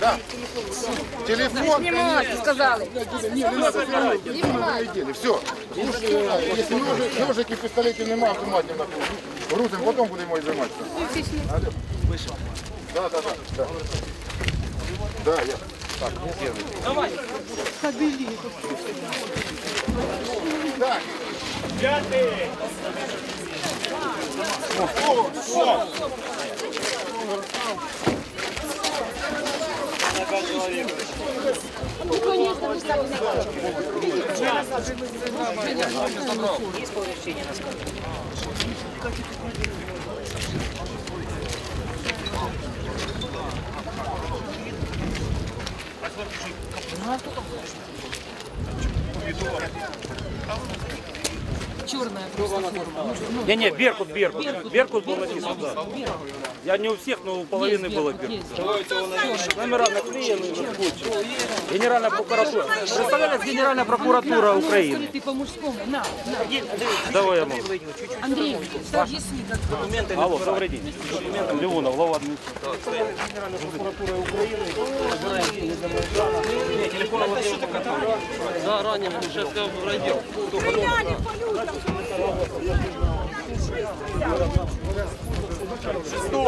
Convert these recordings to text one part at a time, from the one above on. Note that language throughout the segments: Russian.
Да. Телефон. Снимать, сказали. Не, не надо, все равно, полетели. Все. Если ножи- ножики, пистолетів немає, автоматів на Грузим, потім будемо займатися. Да, да, да. Да, да я. Так, Давай. Так. Пятый. О, о, Есть повреждение на скале? Ну а кто там? Черная просто форма. Не, не, Беркут, Беркут. Беркут был написан, да. Я не у всех, но у половины было Беркут. Номера наклеены на скотчем. Генеральная прокуратура. Представляешь, Генеральная прокуратура Украины. Ты по-мужскому. На, на. Давай я могу. Андрей, объясни, как Алло, добрый день. Леонов, глава администрации. Генеральная прокуратура Украины. Да, ранее сейчас в райдел. Вот за кто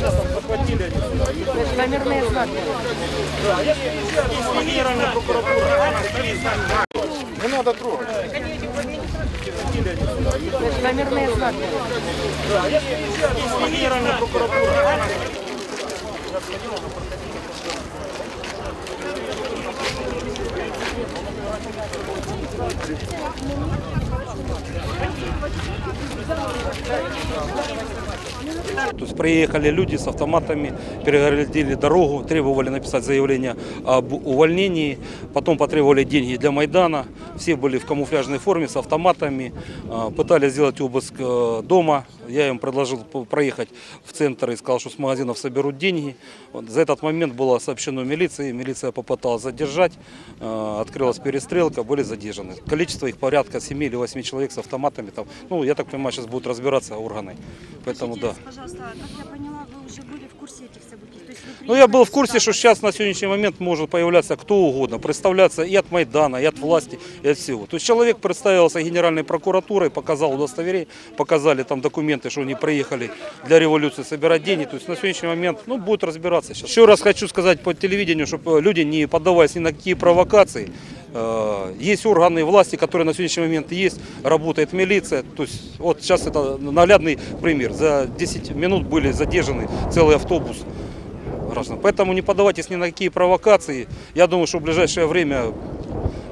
Серебряшов свет. номерные знаки. Генеральная прокуратура. Не надо трогать. Номерные знаки. Генеральная прокуратура. То есть приехали люди с автоматами, перегородили дорогу, требовали написать заявление об увольнении, потом потребовали деньги для Майдана. Все были в камуфляжной форме с автоматами, а, пытались сделать обыск э, дома. Я им предложил проехать в центр и сказал, что с магазинов соберут деньги. За этот момент было сообщено милиции, милиция попыталась задержать, э, открылась перестрелка, были задержаны. Количество их порядка 7 или 8 человек с автоматами. Там, ну, я так понимаю, сейчас будут разбираться органы. Поэтому да. Пожалуйста, как я поняла, вы уже были в курсе этих событий? То есть вы Ну, я был в курсе, что сейчас на сегодняшний момент может появляться кто угодно, представляться и от Майдана, и от власти, и от всего. То есть человек представился Генеральной прокуратурой, показал удостоверение, показали там документы, что они приехали для революции собирать деньги. То есть на сегодняшний момент, ну, будут разбираться сейчас. Еще раз хочу сказать по телевидению, чтобы люди не поддаваясь ни на какие провокации. Э, Есть органы власти, которые на сегодняшний момент есть, работает милиция. То есть вот сейчас это наглядный пример. За 10 минут были задержаны целый автобус граждан. Поэтому не поддавайтесь ни на какие провокации. Я думаю, что в ближайшее время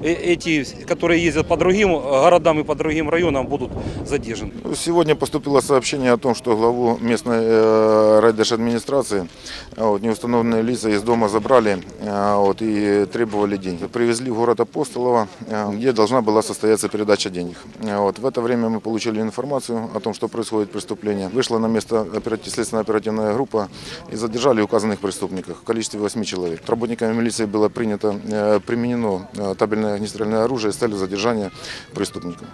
эти, которые ездят по другим э, городам и по другим районам, будут задержаны. Сегодня поступило сообщение о том, что главу местной э, райдержадминистрации вот, неустановленные лица из дома забрали вот, и требовали деньги. Привезли в город Апостолово, где должна была состояться передача денег. Вот, в это время мы получили информацию о том, что происходит преступление. Вышла на место операти- следственно-оперативная группа и задержали указанных преступников в количестве 8 человек. Работниками милиции было принято, э, применено э, табельное огнестрельное оружие с целью задержания преступников.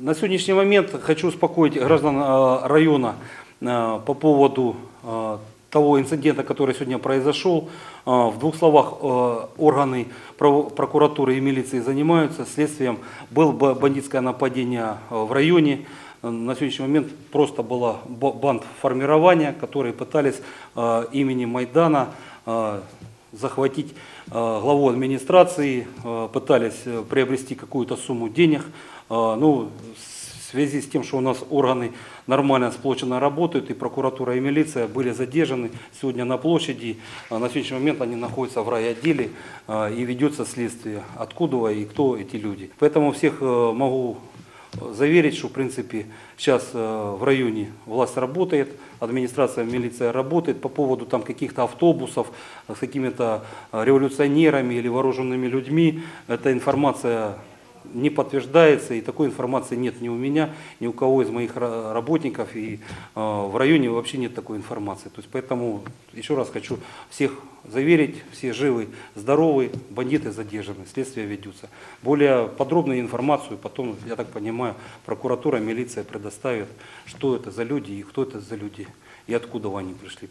На сегодняшний момент хочу успокоить граждан э, района э, по поводу э, того инцидента, который сегодня произошел. Э, В двух словах, э, органы прокуратуры и милиции занимаются следствием. Было бы бандитское нападение э, в районе. Э, На сегодняшний момент просто было б- банд формирования, которые пытались именем Майдана захватить главу администрации, пытались приобрести какую-то сумму денег. Ну, связи с тем, что у нас органы нормально сплоченно работают, и прокуратура, и милиция были задержаны сегодня на площади. А На сегодняшний момент они находятся в райотделе а, и ведется следствие, откуда и кто эти люди. Поэтому всех э, могу заверить, что в принципе сейчас э, в районе власть работает, администрация, милиция работает по поводу там каких-то автобусов с какими-то э, революционерами или вооруженными людьми. Эта информация не подтверждается, и такой информации нет ни у меня, ни у кого из моих ра- работников, и э, в районе вообще нет такой информации. То есть поэтому еще раз хочу всех заверить, все живы, здоровы, бандиты задержаны, следствие ведется. Более подробную информацию потом, я так понимаю, прокуратура, милиция предоставит, что это за люди и кто это за люди, и откуда они пришли.